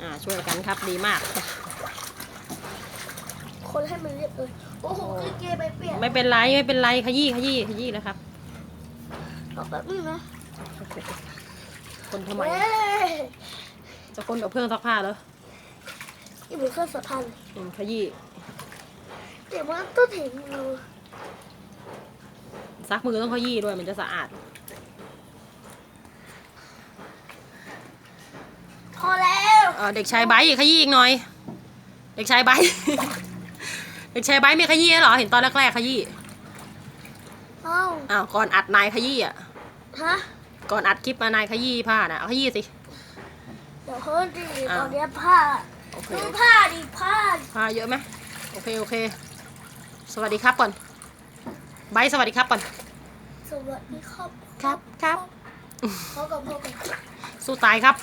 อ่าช่วยกันครับดีมาก คนให้มันเรียบเลยโอ้โหคือเกไปเปลี่ยนไม่เป็นไรไม่เป็นไรขยี้ขยี้ขยี้แล้วครับ เอาแบบนี้นะคนทำไมเว้ยจะคนกับเครื่องซักผ้าเหรอนี่เป็นเครื่องสำคัญอืมขยี้เดี๋ยวมันต้องถึงมือซักมือต้องขยี้ด้วยมันจะสะอาด พอแล้ว เออเด็กชายไบร์ทขยี้อีกหน่อย เด็กชายไบร์ทเด็กชายไบร์ทมีขยี้เหรอ เห็นตอนแรกๆขยี้เอ้าอ้าวก่อนอัดนายขยี้อะ ฮะ ก่อนอัดคลิปมานายขยี้ผ้าน่ะเอาขยี้สิ เดี๋ยวเพิ่มดีอ่าตอนเนี้ยผ้าโอเค ดูผ้าดิผ้าผ้าเยอะไหมโอเคโอเค สวัสดีครับก่อนไบร์ทสวัสดีครับก่อน สวัสดีครับ ครับครับ พ่อกับพ่อกับ สู้ตายครับ